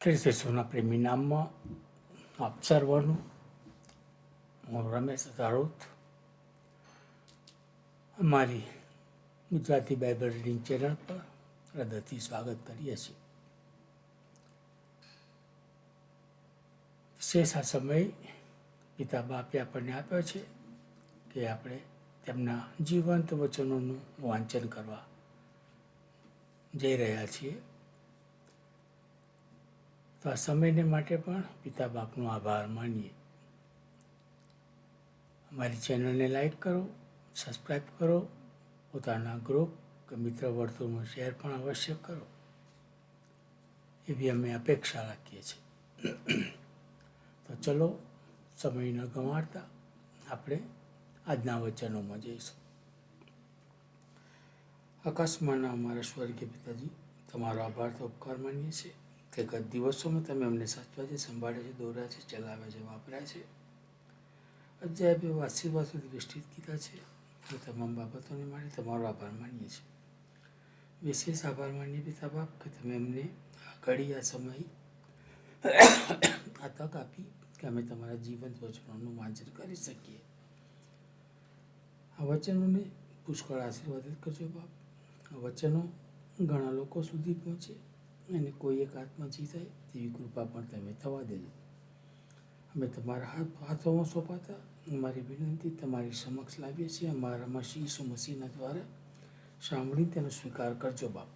ખ્રિસ્તેસોના પ્રેમી નામમાં આપ સર્વનું હું રમેશ રાઉત અમારી ગુજરાતી બાઇબલ રીડિંગ ચેનલ પર હૃદયથી સ્વાગત કરીએ છીએ વિશેષ આ સમય પિતા બાપે આપણને આપ્યો છે કે આપણે તેમના જીવંત વચનોનું વાંચન કરવા જઈ રહ્યા છીએ તો આ સમયને માટે પણ પિતા બાપનો આભાર માનીએ. અમારી ચેનલને લાઈક કરો સબસ્ક્રાઈબ કરો, પોતાના ગ્રુપ કે મિત્ર વર્તુળમાં શેર પણ અવશ્ય કરો. એવી અમે અપેક્ષા રાખીએ છીએ. તો ચલો, સમય ન ગમાડતા આપણે આજના વચનોમાં જઈશું. આકાશમાંના અમારા સ્વર્ગીય પિતાજી, તમારો આભાર તો ઉપકાર માનીએ છીએ. કે ગત દિવસોમાં તમે અમને સાચવા છે, સંભાળે છે દોર્યા છે, ચલાવે છે, વાપરાય છે. અધ્યાય એવા આશીર્વાદ સુધી વિસ્તૃત કીધા છે. એ તમામ બાબતોને માટે તમારો આભાર માનીએ છીએ. વિશેષ આભાર માનીએ પિતા બાપ કે તમે અમને આ ઘડી આ સમય આ તક આપી કે અમે તમારા જીવંત વચનોનું વાંચન કરી શકીએ. આ વચનોને પુષ્કળ આશીર્વાદિત કરજો બાપ. આ વચનો ઘણા લોકો સુધી પહોંચે. અને કોઈ એક આત્મા જીતાય તેવી કૃપા પણ તમે થવા દેજો. અમે તમારા હાથ હાથોમાં સોંપાતા અમારી વિનંતી તમારી સમક્ષ લાવીએ છીએ. અમારામાં શ્રી ઈસુ મસીના દ્વારા સાંભળી તેનો સ્વીકાર કરજો બાપ.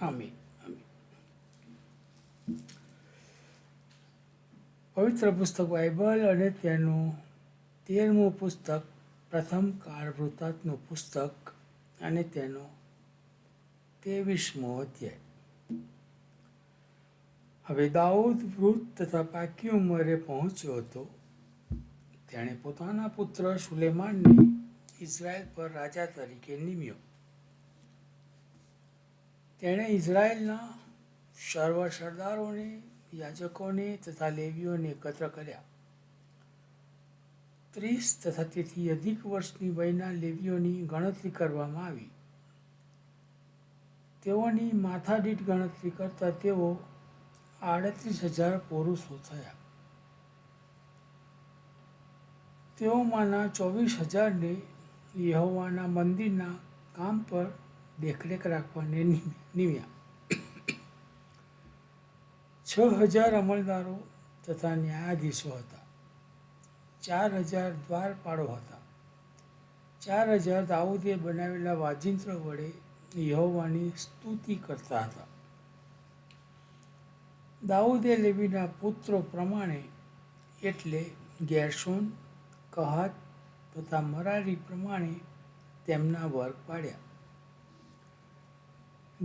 આમે પવિત્ર પુસ્તક બાઇબલ અને તેનું તેરમું પુસ્તક પ્રથમ કાળ વૃત્તાંતનું પુસ્તક અને તેનો તેવીસમો અધ્યાય. હવે દાઉદ વૃદ્ધ તથા પાકી ઉંમરે પહોંચ્યો હતો. તેણે પોતાના પુત્ર સુલેમાનને ઇઝરાયલ પર રાજા તરીકે નિમ્યો. તેણે ઇઝરાયલના સર્વ સરદારોને, યાજકોને તથા લેવીઓને એકત્ર કર્યા. ત્રીસ તથા તેથી અધિક વર્ષની વયના લેવીઓની ગણતરી કરવામાં આવી. તેઓની માથાદીઠ ગણતરી કરતા તેઓ આડત્રીસ હજાર પુરુષો થયા. તેઓમાંના ચોવીસ હજારને યહોવાના મંદિરના કામ પર દેખરેખ રાખવાને નિમ્યા. છ હજાર અમલદારો તથા ન્યાયાધીશો હતા. ચાર હજાર દ્વારપાળો હતા. ચાર હજાર દાઉદે બનાવેલા વાજિંત્ર વડે યહોવાની સ્તુતિ કરતા હતા. દાઉદે લેવીના પુત્રો પ્રમાણે એટલે ગેરસોન, કહાત તથા મરારી પ્રમાણે તેમના વર્ગ પાડ્યા.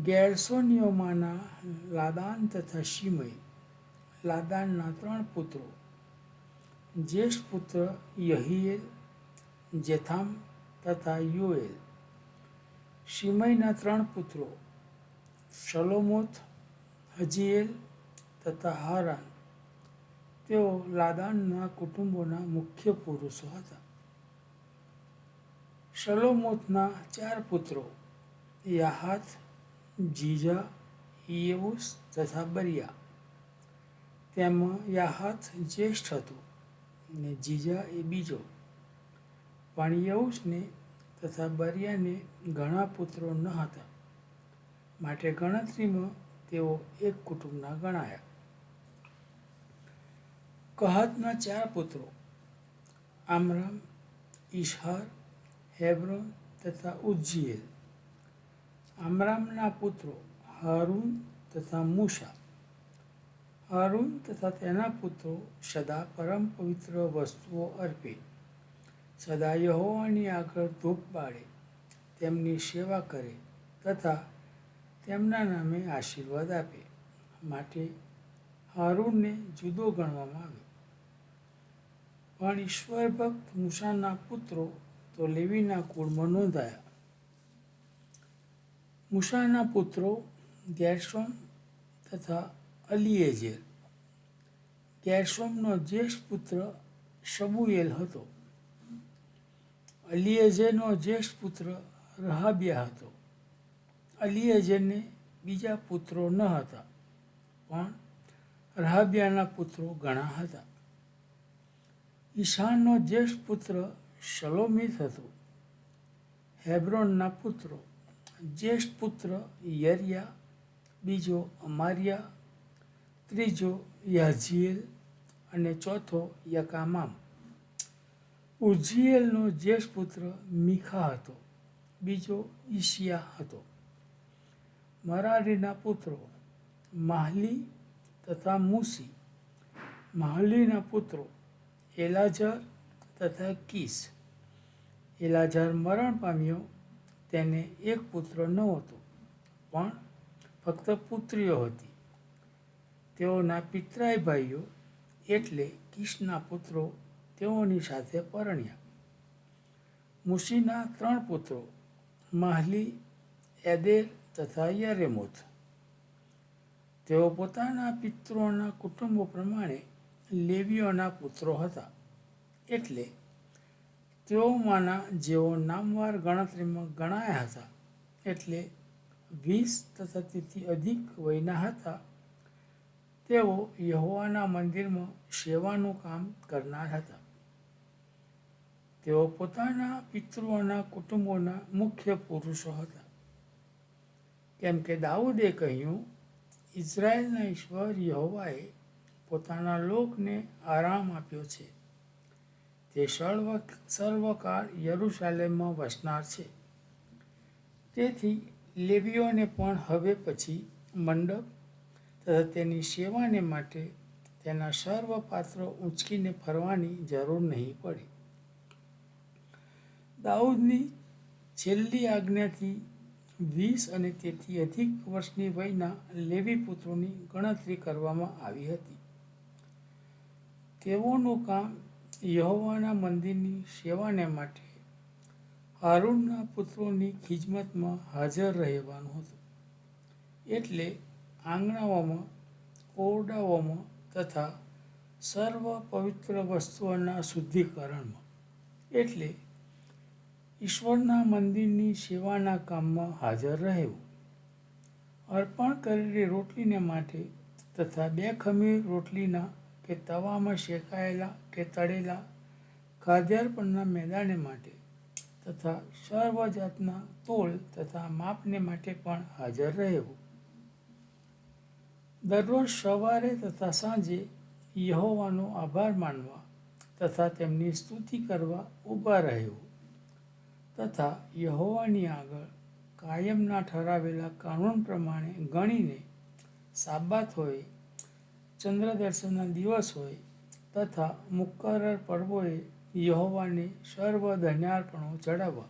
ગેરસોનીઓમાંના લાદાન તથા શિમય, લાદાનના ત્રણ પુત્રો, જ્યેષ્ઠ પુત્ર યહિયેલ, જેથામ તથા યુએલ. શિમયના ત્રણ પુત્રો, શલોમોથ હજીએલ તથા હારાન તેઓ લાદાનના કુટુંબોના મુખ્ય પુરુષો હતા. શલોમોથના ચાર પુત્રો યાહાથ, જીજા યેઉસ તથા બરિયા. તેમાં યાહાથ જ્યેષ્ઠ હતું ને જીજા એ બીજો. પણ યઉસને તથા બરિયાને ઘણા પુત્રો ન હતા. માટે ગણતરીમાં તેઓ એક કુટુંબના ગણાયા. કહાતના ચાર પુત્રો, આમરામ, ઈશહાર, હેબ્રોન તથા ઉજ્જીએલ. આમરામના પુત્રો હારૂન તથા મૂષા હારૂન તથા તેના પુત્રો સદા પરમ પવિત્ર વસ્તુઓ અર્પે. સદા યહોવાની આગળ ધૂપ બાળે, તેમની સેવા કરે તથા તેમના નામે આશીર્વાદ આપે માટે હારૂનને જુદો ગણવામાં આવ્યો પણ ઈશ્વર ભક્ત મૂસાના પુત્રો તો લેવીના કુળમાં નોંધાયા. મૂસાના પુત્રો ગેરસોમ તથા અલિએજેર. ગેરસોમનો જ્યેષ્ઠ પુત્ર શબુએલ હતો. અલિએજેરનો જ્યેષ્ઠ પુત્ર રહાબિયા હતો. અલિએજેરને બીજા પુત્રો ન હતા, પણ રહાબ્યાના પુત્રો ઘણા હતા. ઈશાનનો જ્યેષ્ઠ પુત્ર શલોમિત હતો હેબ્રોનના પુત્રો જ્યેષ્ઠ પુત્ર યરિયા, બીજો અમારિયા, ત્રીજો યાઝીએલ અને ચોથો યકામામ. ઉજ્જીએલનો જ્યેષ્ઠ પુત્ર મીખા હતો, બીજો ઈશિયા હતો. મરારીના પુત્રો માહલી તથા મૂસી. માહલીના પુત્રો એલાઝર તથા કીસ. એલાઝર મરણ પામ્યો તેને એક પુત્ર ન હતો, પણ ફક્ત પુત્રીઓ હતી. તેઓના પિતરાય ભાઈઓ એટલે કિશના પુત્રો તેઓની સાથે પરણ્યા. મુશીના ત્રણ પુત્રો માહલી, એદેર તથા યરેમોથ તેઓ પોતાના પિતૃઓના કુટુંબો પ્રમાણે લેવીઓના પુત્રો હતા. એટલે તેઓમાંના જેઓ નામવાર ગણતરીમાં ગણાયા હતા, એટલે વીસ તથા તેથી અધિક વયના હતા, તેઓ યહોવાના મંદિરમાં સેવાનું કામ કરનાર હતા. તેઓ પોતાના પિતૃઓના કુટુંબોના મુખ્ય પુરુષો હતા. કેમ કે દાઉદે કહ્યું, ઇઝરાયલના ઈશ્વર યહોવાએ પોતાના લોકને આરામ આપ્યો છે. તે સર્વ, સર્વકાળ યરુશાલેમમાં વસનાર છે. તેથી લેવીઓને પણ હવે પછી મંડપ તથા તેની સેવાને માટે તેના સર્વ પાત્રો ઊંચકીને ફરવાની જરૂર નહીં પડી. દાઉદની છેલ્લી આજ્ઞાથી વીસ અને તેથી અધિક વર્ષની વયના લેવી પુત્રોની ગણતરી કરવામાં આવી હતી. તેઓનું કામ યહોવાના મંદિરની સેવાને માટે હારૂનના પુત્રોની ખિજમતમાં હાજર રહેવાનું હતું. એટલે આંગણાઓમાં, ઓરડાઓમાં તથા સર્વ પવિત્ર વસ્તુઓના શુદ્ધિકરણમાં. એટલે ઈશ્વરના મંદિરની સેવાના કામમાં હાજર રહેવું. અર્પણ કરેલી રોટલીને માટે તથા બે ખમીર રોટલીના કે તવામાં શેકાયેલા કે તળેલા ખાદ્યાર્પણના મેદાને માટે તથા સર્વ જાતના તોલ તથા માપને માટે પણ હાજર રહેવું. દરરોજ સવારે તથા સાંજે યહોવાનો આભાર માનવા તથા તેમની સ્તુતિ કરવા ઊભા રહેવું. તથા યહોવાની આગળ કાયમના ઠરાવેલા કાનૂન પ્રમાણે ગણીને સાબાત હોય ચંદ્ર દર્શનના દિવસ હોય તથા મુકરર પર્વોએ યહોવાને સર્વ ધન્યાર્પણો ચડાવવા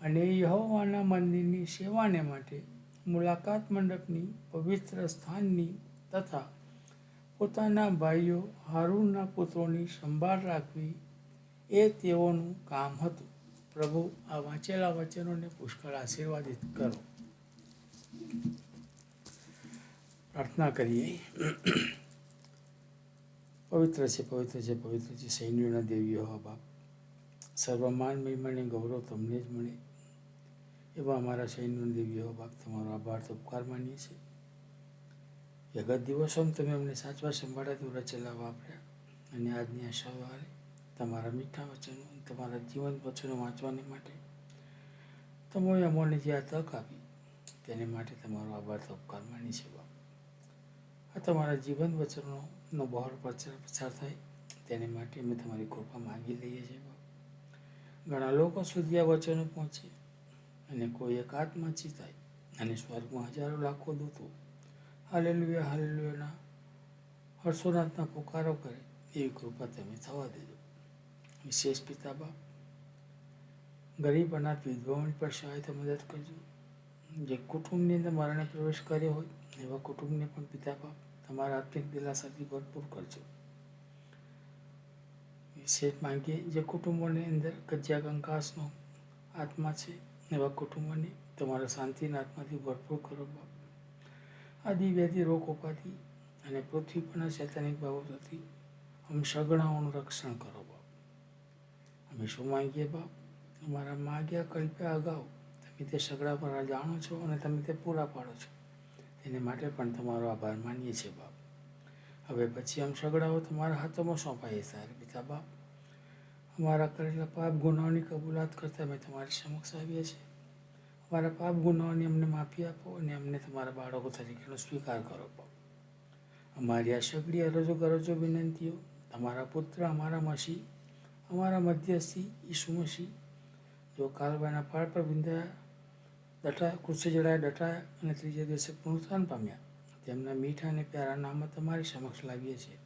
અને યહોવાના મંદિરની સેવાને માટે મુલાકાત મંડપની પવિત્ર સ્થાનની તથા પોતાના ભાઈઓ હારૂનના પુત્રોની સંભાળ રાખવી એ તેઓનું કામ હતું. પ્રભુ, આ વાંચેલા વચનોને પુષ્કળ આશીર્વાદિત કરો. પ્રાર્થના કરીએ. પવિત્ર છે પવિત્ર છે પવિત્ર છે. સૈન્યોના દેવીઓ, હો બાપ. સર્વમાન મહિમાને ગૌરવ તમને જ મળે. એવા અમારા સૈન્યોના દેવીઓ બાપ, તમારો આભાર તો ઉપકાર માનીએ છીએ. જગત દિવસોમાં તમે અમને સાચવા સંભાળ્યા, તો રચેલા વાપર્યા. અને આજની આ સવારે તમારા મીઠા વચનો તમારા જીવન વચનો વાંચવાની માટે તમે અમોને જે આ તક આપી, તેને માટે તમારો આભાર ઉપકાર માની છે બાપ. આ તમારા જીવન વચનોનો બહોળ પ્રચાર પ્રસાર થાય, તેને માટે અમે તમારી કૃપા માગી લઈએ છીએ ઘણા લોકો સુધી આ વચનો પહોંચે અને કોઈ એક આત્મા થાય અને સ્વર્ગમાં હજારો લાખો દૂતો હાલેલુયા, હાલેલુયાના હર્ષોનાથના પુકારો કરે, એવી કૃપા તમે થવા દેજો. વિશેષ પિતાબા ગરીબ અનાથ વિધવાઓની પણ સહાયતા મદદ કરજો. જે કુટુંબની અંદર મરણે પ્રવેશ કર્યો હોય, એવા કુટુંબને પણ પિતાબા તમારા આત્મિક દિલાસાથી ભરપૂર કરજો. વિશેષ માંગીએ, જે કુટુંબોની અંદર કજ્યા કંકાસનો આત્મા છે, એવા કુટુંબોને તમારા શાંતિના આત્માથી ભરપૂર કરો બાપ. આદિ, વ્યાધિ, રોગ, ઉપાધિ અને પૃથ્વી પરના શૈતાનિક બાબતોથી હમ સગણાઓનું રક્ષણ કરો અમે શું માંગીએ બાપ. અમારા માગ્યા કલ્પ્યા અગાઉ. તમે તે સગડા પર જાણો છો અને તમે તે પૂરા પાડો છો. તેને માટે પણ તમારો આભાર માનીએ છીએ બાપ. હવે પછી આમ સગડાઓ તમારા હાથોમાં સોંપાઈએ સારા પિતા બાપ. અમારા કરેલા પાપ ગુનાઓની કબૂલાત કરતા અમે તમારી સમક્ષ આવીએ છીએ. અમારા પાપ ગુનાઓની અમને માફી આપો અને અમને તમારા બાળકો તરીકેનો સ્વીકાર કરો બાપ. અમારી આ સગડી અરજો ગરજો વિનંતીઓ, તમારા પુત્ર, અમારા મસી અમારા મધ્યસ્થી ઈસુ જો કાલબાના પાળ પર વિંધાયા ડટા કૃષિ જડાયા ડટાયા અને ત્રીજે દિવસે પુનરુત્થાન પામ્યા. તેમના મીઠા અને પ્યારા નામમાં તમારી સમક્ષ લાવીએ છીએ.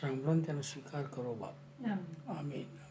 સાંભળો તેનો સ્વીકાર કરો બાપ. આમીન.